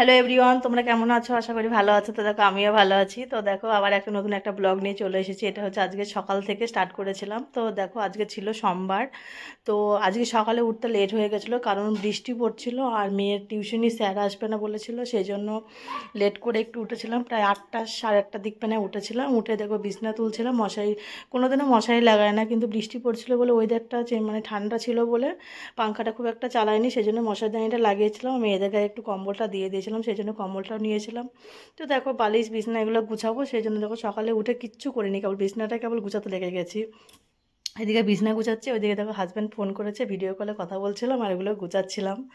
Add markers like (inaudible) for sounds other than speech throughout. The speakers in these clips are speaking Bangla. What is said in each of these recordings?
হ্যালো এভরিওয়ান তোমরা কেমন আছো? আশা করি ভালো আছো। তো দেখো, আমিও ভালো আছি। তো দেখো, আবার একটা নতুন একটা ব্লগ নিয়ে চলে এসেছি। এটা হচ্ছে আজকে সকাল থেকে স্টার্ট করেছিলাম। তো দেখো, আজকে ছিল সোমবার। তো আজকে সকালে উঠতে লেট হয়ে গেছিল, কারণ বৃষ্টি পড়ছিল আর মেয়ের টিউশনি স্যার আসবে না বলেছিল সেই জন্য লেট করে একটু উঠেছিলাম। প্রায় আটটা, সাড়ে আটটার দিক পেনে উঠেছিলাম। উঠে দেখো, বিছনা তুলছিলাম। মশারি কোনো দিনও মশারি লাগায় না, কিন্তু বৃষ্টি পড়ছিল বলে ওয়েদারটা মানে ঠান্ডা ছিল বলে, পাংখাটা খুব একটা চালায়নি সেই জন্য মশারি দানিটা লাগিয়েছিলাম। মেয়েদের গায়ে একটু কম্বলটা দিয়ে দিয়েছিলাম। সেই জন্য কম্বলটাও নিয়েছিলাম। তো দেখো বালিশ, বিছনা এগুলো গুছাবো, সেই জন্য দেখো সকালে উঠে কিচ্ছু করিনি, কেবল বিছনাটা কেবল গুছাতে লেগে গেছি। এদিকে বিছনা গুছাচ্ছি, ওইদিকে দেখো হাজব্যান্ড ফোন করেছে ভিডিও কলে কথা বলছিলাম আর এগুলো গুছাচ্ছিলাম।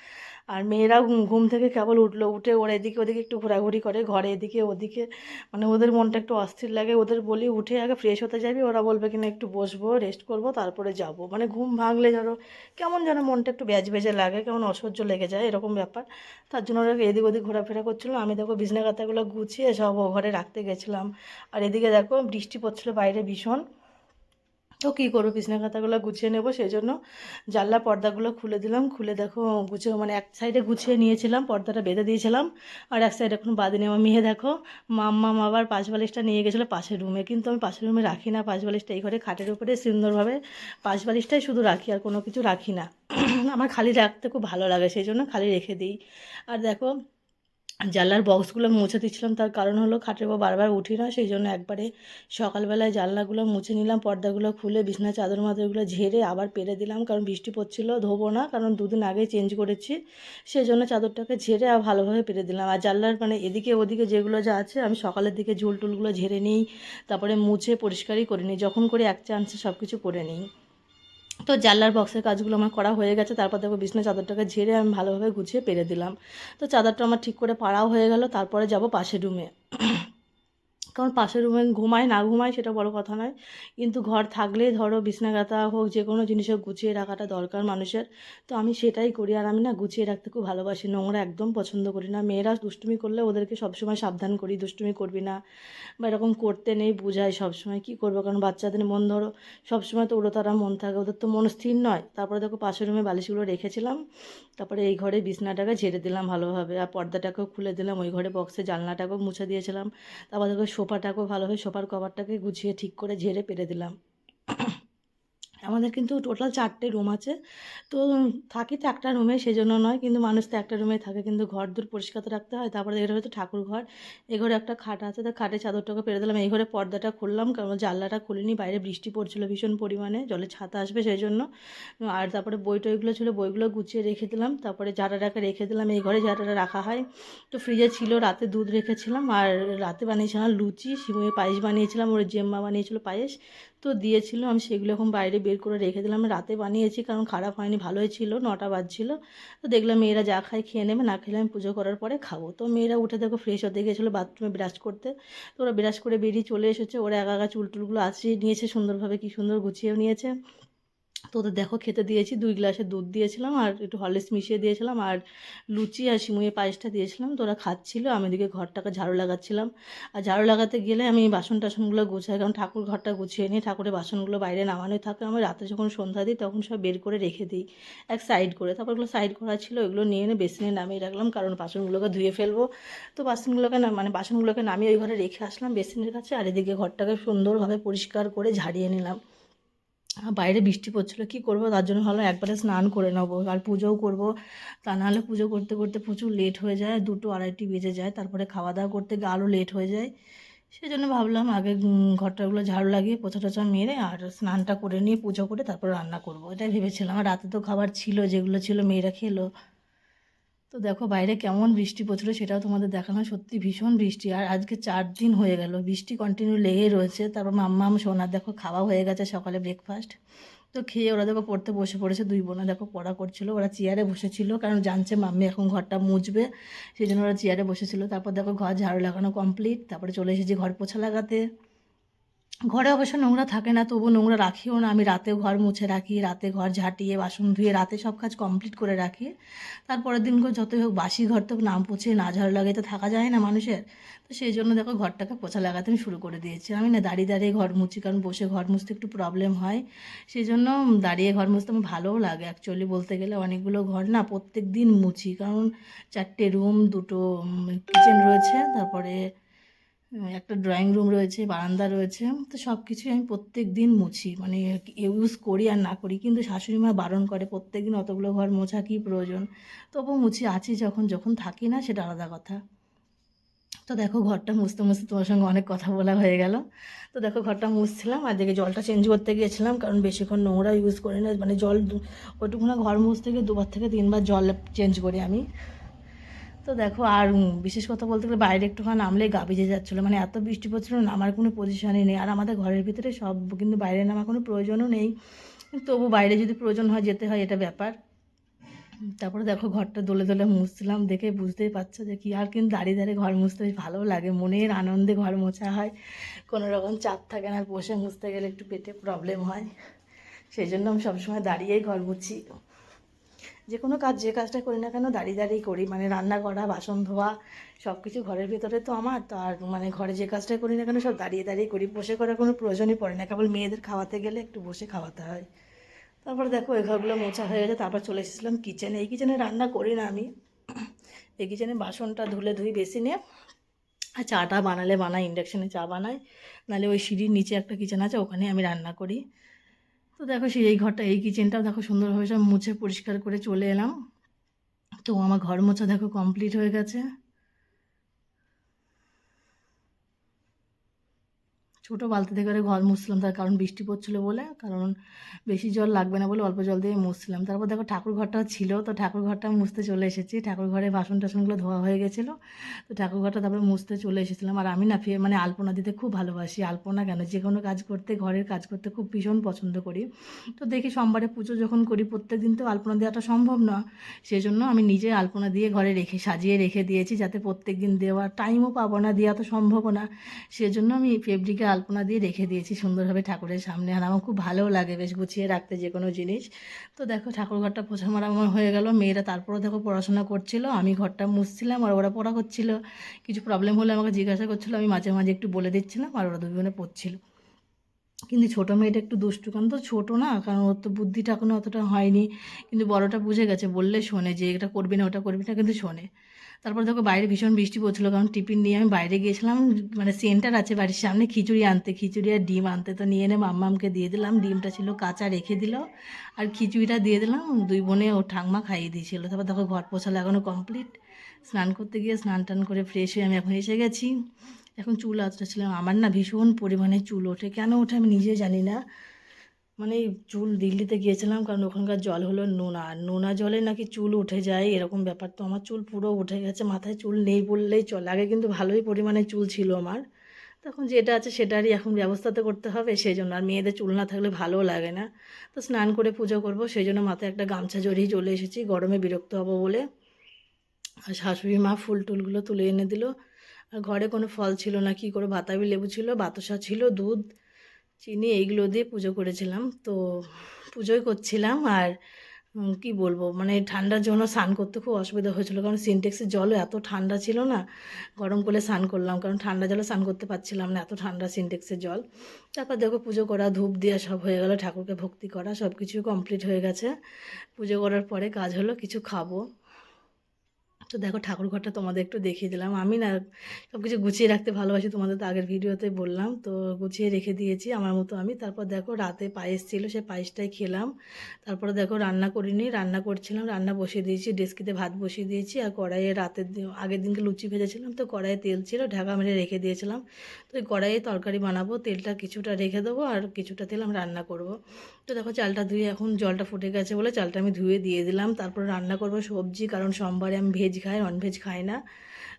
আর মেয়েরাও ঘুম- থেকে কেবল উঠল, উঠে ওরা এদিকে ওদিকে একটু ঘোরাঘুরি করে, ঘরে এদিকে ওদিকে মানে ওদের মনটা একটু অস্থির লাগে, ওদের বলি উঠে আগে ফ্রেশ হতে যাবি, ওরা বলবে কিনা একটু বসবো রেস্ট করব, তারপরে যাব। মানে ঘুম ভাঙলে ধরো, কেমন যেন মনটা একটু ব্যাজ বেজে লাগে, কেমন অসহ্য লেগে যায়, এরকম ব্যাপার। তার জন্য ওরা এদিক ওদিক ঘোরাফেরা করছিল, আমি দেখো বিছনা কাতাগুলো গুছিয়ে সব ঘরে রাখতে গেছিলাম। আর এদিকে দেখো বৃষ্টি পড়ছিলো বাইরে ভীষণ। তো কী করব? বিছনা খাতাগুলো গুছিয়ে নেব সেই জন্য জানলা পর্দাগুলো খুলে দিলাম। খুলে দেখো গুছিয়ে মানে এক সাইডে গুছিয়ে নিয়েছিলাম, পর্দাটা বেঁধে দিয়েছিলাম। আর এক সাইডে এখন বাদে নেওয়া মেয়ে দেখো মাম্মাম আবার পাঁচ বালিশটা নিয়ে গেছিল পাশের রুমে কিন্তু আমি পাশের রুমে রাখি না পাঁচ বালিশটা। এই ঘরে খাটের উপরে সুন্দরভাবে পাঁচ বালিশটাই শুধু রাখি আর কোনো কিছু রাখি না। আমার খালি রাখতে খুব ভালো লাগে সেই জন্য খালি রেখে দিই। আর দেখো জানলার বক্সগুলো মুছে দিচ্ছিলাম। তার কারণ হলো খাটের উপর বারবার উঠি না সেই জন্য একবারে সকালবেলায় জানলাগুলো মুছে নিলাম, পর্দাগুলো খুলে বিছনা চাদর মাদরগুলো ঝেড়ে আবার পেরে দিলাম, কারণ বৃষ্টি পড়ছিল, ধোবো না, কারণ দুদিন আগে চেঞ্জ করেছি সেই জন্য চাদরটাকে ঝেড়ে আর ভালোভাবে পেরে দিলাম। আর জানলার মানে এদিকে ওদিকে যেগুলো যা আছে, আমি সকালের দিকে ঝুল টুলগুলো ঝেড়ে নিই, তারপরে মুছে পরিষ্কারই করে নিই, যখন করে এক চান্সে সব কিছু করে নিই। তো জানলার বক্সের কাজগুলো আমার করা হয়ে গেছে, তারপর দেখো বিছনা চাদরটাকে ঝেড়ে আমি ভালোভাবে গুছিয়ে পেরে দিলাম। তো চাদরটা আমার ঠিক করে পাড়াও হয়ে গেল, তারপরে যাব পাশের রুমে কারণ পাশের রুমে ঘুমায়, না ঘুমায় সেটা বড় কথা নয়। কিন্তু ঘর থাকলেই ধরো বিছনা গাঁথা হোক, যে কোনো জিনিস হোক গুছিয়ে রাখাটা দরকার মানুষের। তো আমি সেটাই করি আর আমি না গুছিয়ে রাখতে খুব ভালোবাসি। নোংরা একদম পছন্দ করি না। মেয়েরা দুষ্টুমি করলে ওদেরকে সবসময় সাবধান করি, দুষ্টুমি করবি না। বা এরকম করতে নেই, বুঝাই সবসময় কী করব? কারণ বাচ্চাদের মন ধরো সবসময় তো উড়োতারা মন থাকে, ওদের তো মন স্থির নয়। তারপরে দেখো পাশের রুমে বালিশগুলো রেখেছিলাম। তারপরে এই ঘরে বিছনাটাকে ঝেড়ে দিলাম ভালোভাবে। আর পর্দাটাকেও খুলে দিলাম, ওই ঘরে বক্সে জানলাটাকেও মুছে দিয়েছিলাম। তারপর দেখো সোফাটাকেও ভালোভাবে সোফার কভারটাকে গুছিয়ে ঠিক করে ঝেড়ে পেরে দিলাম। আমাদের কিন্তু টোটাল চারটে রুম আছে। তো থাকি তো একটা রুমে সেজন্য নয়, কিন্তু মানুষ তো একটা রুমে থাকে, কিন্তু ঘর দূর পরিষ্কার তো রাখতে হয়। তারপরে এখানে হয়তো ঠাকুর ঘর এই ঘরে একটা খাট আছে, তো খাটে চাদরটাকে পেরে দিলাম। এই ঘরে পর্দাটা খুললাম, কারণ জানলাটা খুলিনি, বাইরে বৃষ্টি পড়ছিল ভীষণ পরিমাণে, জলে ছাতা আসবে সেই জন্য আর তারপরে বই টইগুলো ছিল, বইগুলো গুছিয়ে রেখে দিলাম। তারপরে জারাটাকে রেখে দিলাম, এই ঘরে জারাটা রাখা হয়। তো ফ্রিজে ছিল, রাতে দুধ রেখেছিলাম, আর রাতে বানিয়েছিলাম লুচি, সিমুয়ে পায়েস বানিয়েছিলাম, ওর জেম্মা বানিয়েছিল পায়েস। তো দিয়েছিল আমি সেগুলো এখন বাইরে বের করে রেখে দিলাম। রাতে বানিয়েছি, কারণ খারাপ হয়নি, ভালোই ছিল, নটা বাজছিল। তো দেখলাম মেয়েরা যা খায় খেয়ে নেবে, না খেলে আমি পুজো করার পরে খাব। তো মেয়েরা উঠে দেখো ফ্রেশ হতে গেছিল বাথরুমে ব্রাশ করতে। তো ওরা ব্রাশ করে বেরিয়ে চলে এসেছে, ওরা একা একা চুলটুলগুলো আসিয়ে নিয়েছে, সুন্দরভাবে কি সুন্দর গুছিয়েও নিয়েছে। তো ওদের দেখো খেতে দিয়েছি, দুই গ্লাসে দুধ দিয়েছিলাম আর একটু হরলিক্স মিশিয়ে দিয়েছিলাম আর লুচি আর সিমুয়ে পায়েসটা দিয়েছিলাম। তো ওরা খাচ্ছিল, আমি এদিকে ঘরটাকে ঝাড়ু লাগাচ্ছিলাম। আর ঝাড়ু লাগাতে গেলে আমি বাসন টাসনগুলো গুছাই, কারণ ঠাকুর ঘরটা গুছিয়ে নিই ঠাকুরের বাসনগুলো বাইরে নামানোই থাকে। আমি রাতে যখন সন্ধ্যা দিই তখন সব বের করে রেখে দিই, এক সাইড করে। তারপর ওগুলো সাইড করা ছিল ওগুলো নিয়ে এনে বেসিনে নামিয়ে রাখলাম, কারণ বাসনগুলোকে ধুয়ে ফেলব। তো বাসনগুলোকে না মানে বাসনগুলোকে নামিয়ে ওই ঘরে রেখে আসলাম বেসিনের কাছে, আর এদিকে ঘরটাকে সুন্দরভাবে পরিষ্কার করে ঝাড়িয়ে নিলাম। বাইরে বৃষ্টি পড়ছিল, কী করব? তার জন্য ভালো একবারে স্নান করে নেব। আর পুজোও করব। তা নাহলে পুজো করতে করতে প্রচুর লেট হয়ে যায়, দুটো আড়াইটি বেজে যায়। তারপরে খাওয়া দাওয়া করতে গিয়ে আরও লেট হয়ে যায়। সেই জন্য ভাবলাম আগে ঘরটাগুলো ঝাড়ু লাগিয়ে পোছা টোছা মেরে আর স্নানটা করে নিয়ে পুজো করে তারপর রান্না করব। এটাই ভেবেছিলাম। আর রাতে তো খাবার ছিল, যেগুলো ছিল মেয়েরা খেলো। তো দেখো বাইরে কেমন বৃষ্টি পড়ছিল সেটাও তোমাদের দেখানো সত্যি ভীষণ বৃষ্টি। আর আজকে চার দিন হয়ে গেল। বৃষ্টি কন্টিনিউ লেগেই রয়েছে। তারপর মাম্মাম সোনার দেখো খাওয়া হয়ে গেছে সকালে ব্রেকফাস্ট তো খেয়ে ওরা দেখো পড়তে বসে পড়েছে। দুই বোনা দেখো পড়া করছিল। ওরা চেয়ারে বসেছিল কারণ জানছে মাম্মি এখন ঘরটা মুছবে। সেই জন্য ওরা চেয়ারে বসেছিল। তারপর দেখো ঘর ঝাড়ু লাগানো কমপ্লিট তারপরে চলে এসেছি ঘর পোছা লাগাতে। ঘরে অবশ্য নোংরা থাকে না তবু নোংরা রাখিও না। আমি রাতেও ঘর মুছে রাখি, রাতে ঘর ঝাঁটিয়ে, বাসন ধুয়ে, রাতে সব কাজ কমপ্লিট করে রাখি। তারপরের দিন যতই হোক, বাসি ঘর তো নাম পুছে না ঝাড়ু লাগে তো থাকা যায় না মানুষের। তো সেই জন্য দেখো ঘরটাকে পোছা লাগাতে আমি শুরু করে দিয়েছি। আমি না দাঁড়িয়ে দাঁড়িয়ে ঘর মুছি, কারণ বসে ঘর মুছতে একটু প্রবলেম হয়। সেই জন্য দাঁড়িয়ে ঘর মুছতে আমার ভালোও লাগে। অ্যাকচুয়ালি বলতে গেলে অনেকগুলো ঘর না প্রত্যেক দিন মুছি, কারণ চারটে রুম দুটো কিচেন রয়েছে। তারপরে একটা ড্রয়িং রুম রয়েছে, বারান্দা রয়েছে, তো সব কিছুই আমি প্রত্যেক দিন মুছি। মানে ইউজ করি আর না করি, কিন্তু শাশুড়ি মা বারণ করে প্রত্যেক দিন অতগুলো ঘর মোছা, কী প্রয়োজন? তবু মুছি, আছি যখন যখন থাকি না, সেটা আলাদা কথা। তো দেখো, ঘরটা মুছতে মুছতে তোমার সঙ্গে অনেক কথা বলা হয়ে গেল। তো দেখো, ঘরটা মুছছিলাম, আর দেখে জলটা চেঞ্জ করতে গিয়েছিলাম, কারণ বেশিক্ষণ নোংরা ইউজ করি না। মানে জল দু- ওইটুকুনা ঘর মুছতে গিয়ে দুবার থেকে তিনবার জল চেঞ্জ করি আমি। তো দেখো, আর বিশেষ কথা বলতে গেলে বাইরে একটুখানি নামলে গা ভিজে যাচ্ছিল। মানে এত বৃষ্টি পড়ছিল নামার কোনো পজিশনই নেই। আর আমাদের ঘরের ভিতরে সব কিন্তু বাইরে নামার কোনো প্রয়োজনও নেই। তবু বাইরে যদি প্রয়োজন হয়, যেতে হয়, এটা ব্যাপার। তারপরে দেখো, ঘরটা দোলে দোলে মুছছিলাম দেখে বুঝতেই পারছ যে কি আর কিন্তু দাঁড়িয়ে দাঁড়িয়ে ঘর মুছতে বেশ ভালো লাগে। মনের আনন্দে ঘর মোছা হয়। কোনো রকম চাপ থাকে না, বসে মুছতে গেলে একটু পেটে প্রবলেম হয়। সেই জন্য আমি সবসময় দাঁড়িয়েই ঘর মুছি। যে কোনো কাজ যে কাজটা করি না কেন, দাঁড়িয়ে দাঁড়িয়ে করি। মানে রান্না করা, বাসন ধোয়া সব কিছু ঘরের ভিতরে তো আমার। তো আর মানে ঘরে যে কাজটা করি না কেন, সব দাঁড়িয়ে দাঁড়িয়ে করি। বসে করার কোনো প্রয়োজনই পড়ে না। কেবল মেয়েদের খাওয়াতে গেলে একটু বসে খাওয়াতে হয়। তারপরে দেখো, ওই ঘরগুলো মোছা হয়ে গেছে। তারপর চলে এসেছিলাম কিচেনে। এই কিচেনে রান্না করি না আমি। এই কিচেনে বাসনটা ধুলে ধুই বেশি নিয়ে। আর চাটা বানালে বানাই, ইন্ডাকশানে চা বানাই। নাহলে ওই সিঁড়ির নিচে একটা কিচেন আছে ওখানে আমি রান্না করি। তো দেখো সেই এই ঘরটা, এই কিচেনটাও দেখো সুন্দরভাবে সব মুছে পরিষ্কার করে চলে এলাম। তো আমার ঘর মোছা দেখো কমপ্লিট হয়ে গেছে। ছোটো বালতিতে করে ঘর মুছলাম তার কারণ বৃষ্টি পড়ছিল বলে, কারণ বেশি জল লাগবে না বলে অল্প জল দিয়ে মুছছিলাম। তারপর দেখো ঠাকুর ঘরটাও ছিল, তো ঠাকুর ঘরটা মুছতে চলে এসেছি। ঠাকুর ঘরে বাসন টাসনগুলো ধোয়া হয়ে গেছিল, তো ঠাকুর ঘরটা তারপরে মুছতে চলে এসেছিলাম। আর আমি না ফিরে মানে আলপনা দিতে খুব ভালোবাসি। আলপনা কেন? যে কোনো কাজ করতে, ঘরের কাজ করতে খুব ভীষণ পছন্দ করি। তো দেখি সোমবারে পুজো যখন করি প্রত্যেক দিন তো আলপনা দেওয়াটা সম্ভব না। সেই জন্য আমি নিজে আলপনা দিয়ে ঘরে রেখে, সাজিয়ে রেখে দিয়েছি, যাতে প্রত্যেক দিন দেওয়ার টাইমও পাবো না, দেওয়া তো সম্ভবও না। সেজন্য আমি ফেব্রিকে আলপনা দিয়ে রেখে দিয়েছি সুন্দরভাবে ঠাকুরের সামনে। আর আমার খুব ভালোও লাগে বেশ গুছিয়ে রাখতে যে কোনো জিনিস। তো দেখো, ঠাকুর ঘরটা পোছা মারা আমার হয়ে গেল। মেয়েরা তারপরে দেখো পড়াশোনা করছিল, আমি ঘরটা মুছছিলাম, আর ওরা পড়া করছিল। কিছু প্রবলেম হলে আমাকে জিজ্ঞাসা করছিল, আমি মাঝে মাঝে একটু বলে দিচ্ছিলাম, আর ওরা দুজনে পড়ছিল। কিন্তু ছোটো মেয়েটা একটু দুষ্টু কারণ তো ছোটো না, কারণ ওর তো বুদ্ধিটা এখনও অতটা হয়নি। কিন্তু বড়টা বুঝে গেছে, বললে শোনে যে এটা করবি না, ওটা করবি না, কিন্তু শোনে। তারপর দেখো বাইরে ভীষণ বৃষ্টি পড়ছিলো, কারণ টিফিন নিয়ে আমি বাইরে গিয়েছিলাম মানে সেন্টার আছে বাড়ির সামনে, খিচুড়ি আনতে, খিচুড়ি আর ডিম আনতে। তো নিয়ে এনে মাম্মামকে দিয়ে দিলাম, ডিমটা ছিল কাঁচা রেখে দিল, আর খিচুড়িটা দিয়ে দিলাম, দুই বোনে ও ঠাকমা খাইয়ে দিয়েছিল। তারপর দেখো ঘর পোছা এখনও কমপ্লিট স্নান করতে গিয়ে স্নান টান করে ফ্রেশ হয়ে আমি এখন এসে গেছি। এখন চুল আঁচড়াচ্ছিলাম আমার না ভীষণ পরিমাণে চুল ওঠে। কেন ওঠে আমি নিজে জানি না। মানে চুল দিল্লিতে গিয়েছিলাম কারণ ওখানকার জল হলো নোনা। নোনা জলে নাকি চুল উঠে যায়, এরকম ব্যাপার। তো আমার চুল পুরো উঠে গেছে, মাথায় চুল নেই বললেই চলে। আগে কিন্তু ভালোই পরিমাণে চুল ছিল আমার। তখন যেটা আছে সেটারই এখন ব্যবস্থা তো করতে হবে সেই জন্য আর মেয়েদের চুল না থাকলে ভালোও লাগে না। তো স্নান করে পুজো করব সেই জন্য মাথায় একটা গামছা জড়িয়ে চলে এসেছি, গরমে বিরক্ত হব বলে। আর শাশুড়ি মা ফুল টুলগুলো তুলে এনে দিল। আর ঘরে কোনো ফল ছিল না, কি করে বাতাবি লেবু ছিল, বাতাসা ছিল, দুধ। চিনি এইগুলো দিয়ে পুজো করেছিলাম। তো পুজোই করছিলাম আর কি বলব? মানে ঠান্ডার জন্য স্নান করতে খুব অসুবিধা হয়েছিল। কারণ সিনটেক্সের জলও এত ঠান্ডা ছিল না, গরম করে স্নান করলাম। কারণ ঠান্ডা জলে স্নান করতে পারছিলাম না, এত ঠান্ডা সিনটেক্সের জল। তারপর দেখো পুজো করা, ধূপ দেওয়া সব হয়ে গেল, ঠাকুরকে ভক্তি করা সব কিছু কমপ্লিট হয়ে গেছে। পুজো করার পরে কাজ হলো, কিছু খাব। তো দেখো ঠাকুর ঘরটা তোমাদের একটু দেখিয়ে দিলাম। আমি না সব কিছু গুছিয়ে রাখতে ভালোবাসি তোমাদের, তো আগের ভিডিওতে বললাম। তো গুছিয়ে রেখে দিয়েছি আমার মতো আমি। তারপর দেখো রাতে পায়েস ছিল, সে পায়েসটাই খেলাম। তারপরে দেখো রান্না করিনি, রান্না করছিলাম, রান্না বসিয়ে দিয়েছি, ডেস্কিতে ভাত বসিয়ে দিয়েছি আর কড়াইয়ে রাতের আগের দিনকে লুচি ভেজেছিলাম, তো কড়াইয়ে তেল ছিল, ঢাকা মেরে রেখে দিয়েছিলাম। তো ওই কড়াইয়ে তরকারি বানাবো, তেলটা কিছুটা রেখে দেবো আর কিছুটা তেল আমি রান্না করব। তো দেখো চালটা ধুয়ে এখন জলটা ফুটে গেছে বলে চালটা আমি ধুয়ে দিয়ে দিলাম। তারপর রান্না করব সবজি, কারণ সোমবারে আমি ভেজ খাই ননভেজ খাই না।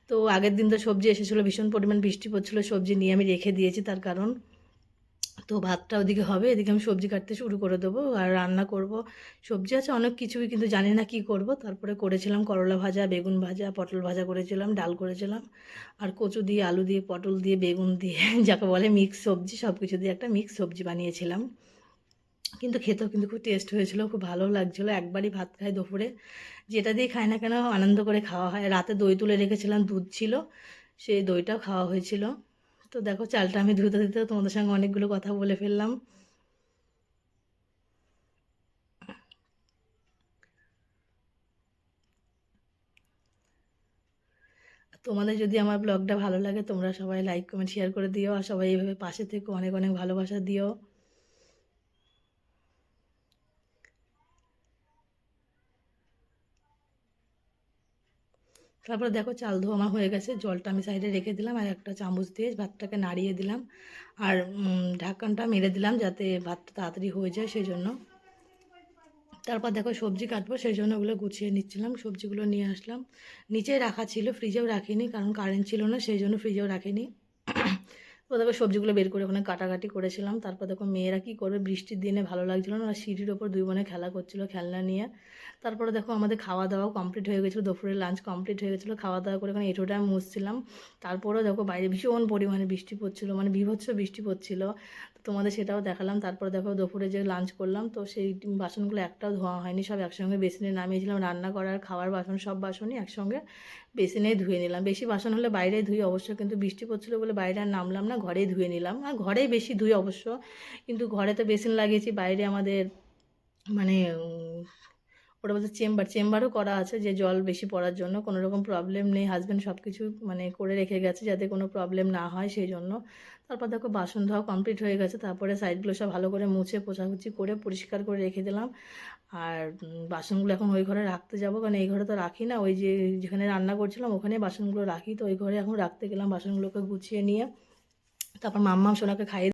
তো আগের দিন তো সবজি এসেছিল, ভীষণ পরিমাণ বৃষ্টি পড়ছিলো, সবজি নিয়ে আমি রেখে দিয়েছি তার কারণ। তো ভাতটা ওদিকে হবে, এদিকে আমি সবজি কাটতে শুরু করে দেবো আর রান্না করব। সবজি আছে, অনেক কিছুই কিন্তু জানি না কি করব। তারপরে করেছিলাম করলা ভাজা, বেগুন ভাজা, পটল ভাজা করেছিলাম, ডাল করেছিলাম। আর কচু দিয়ে, আলু দিয়ে, পটল দিয়ে, বেগুন দিয়ে, (laughs) যাকে বলে মিক্স সবজি সব কিছু দিয়ে একটা মিক্স সবজি বানিয়েছিলাম। কিন্তু খেতেও কিন্তু খুব টেস্ট হয়েছিল, খুব ভালো লাগছিল। একবারই ভাত খাই দুপুরে। যেটা দিয়ে খাই না কেন, আনন্দ করে খাওয়া হয়। রাতে দই তুলে রেখেছিলাম, দুধ ছিল। সেই দইটাও খাওয়া হয়েছিল। তো দেখো, চালটা আমি ধুতে দিতে তোমাদের সঙ্গে অনেকগুলো কথা বলে ফেললাম। তোমাদের যদি আমার ব্লগটা ভালো লাগে, তোমরা সবাই লাইক কমেন্ট শেয়ার করে দিও। আর সবাই এইভাবে পাশে থেকে, অনেক অনেক ভালোবাসা দিও। তারপর দেখো চাল ধোয়া আমার হয়ে গেছে, জলটা আমি সাইডে রেখে দিলাম আর একটা চামচ দিয়ে ভাতটাকে নাড়িয়ে দিলাম। আর ঢাকনটা মেরে দিলাম যাতে ভাতটা তাড়াতাড়ি হয়ে যায় সেই জন্য তারপর দেখো সবজি কাটবো সেই জন্য ওগুলো গুছিয়ে নিচ্ছিলাম, সবজিগুলো নিয়ে আসলাম। নিচে রাখা ছিল ফ্রিজেও রাখিনি কারণ কারেন্ট ছিল না সেই জন্য ফ্রিজেও রাখিনি। তো দেখো সবজিগুলো বের করে ওখানে কাটাকাটি করেছিলাম। তারপর দেখো মেয়েরা কী করবে, বৃষ্টির দিনে ভালো লাগছিল না, সিঁড়ির ওপর দুই বোনে খেলা করছিল খেলনা নিয়ে। তারপরে দেখো আমাদের খাওয়া দাওয়া কমপ্লিট হয়ে গেছিল দুপুরের লাঞ্চ কমপ্লিট হয়ে গেছিল খাওয়া দাওয়া করে ওখানে এঁটোটা মুছছিলাম। তারপরেও দেখো বাইরে ভীষণ পরিমাণে বৃষ্টি পড়ছিলো মানে বিভৎস বৃষ্টি পড়ছিল। তোমাদের সেটাও দেখালাম, তারপরে দেখো দুপুরে যে লাঞ্চ করলাম, তো সেই বাসনগুলো একটাও ধোয়া হয়নি, সব একসঙ্গে বেসিনে নামিয়েছিলাম, রান্না করার খাওয়ার বাসন, সব বাসনই একসঙ্গে বেসিনেই ধুয়ে নিলাম। বেশি বাসন হলে বাইরে ধুই অবশ্য, কিন্তু বৃষ্টি পড়ছিলো বলে বাইরে আর নামলাম না, ঘরেই ধুয়ে নিলাম। আর ঘরেই বেশি ধুই অবশ্য, কিন্তু ঘরে তো বেসিন লাগিয়েছি, বাইরে আমাদের মানে ওটা বলতে চেম্বার, চেম্বারও করা আছে যে জল বেশি পড়ার জন্য, কোনো রকম প্রবলেম নেই হাজব্যান্ড সব কিছু মানে করে রেখে গেছে যাতে কোনো প্রবলেম না হয় সেই জন্য। তারপর দেখো বাসন ধোয়া কমপ্লিট হয়ে গেছে, তারপরে সাইডগুলো সব ভালো করে মুছে পোছাকুচি করে, পরিষ্কার করে রেখে দিলাম। আর বাসনগুলো এখন ওই ঘরে রাখতে যাব, কারণ এই ঘরে তো রাখি না, ওই যে যেখানে রান্না করছিলাম ওখানে বাসনগুলো রাখি, তো ওই ঘরে এখন রাখতে গেলাম বাসনগুলোকে গুছিয়ে নিয়ে। তারপর মাম্মাম সোনাকে খাইয়ে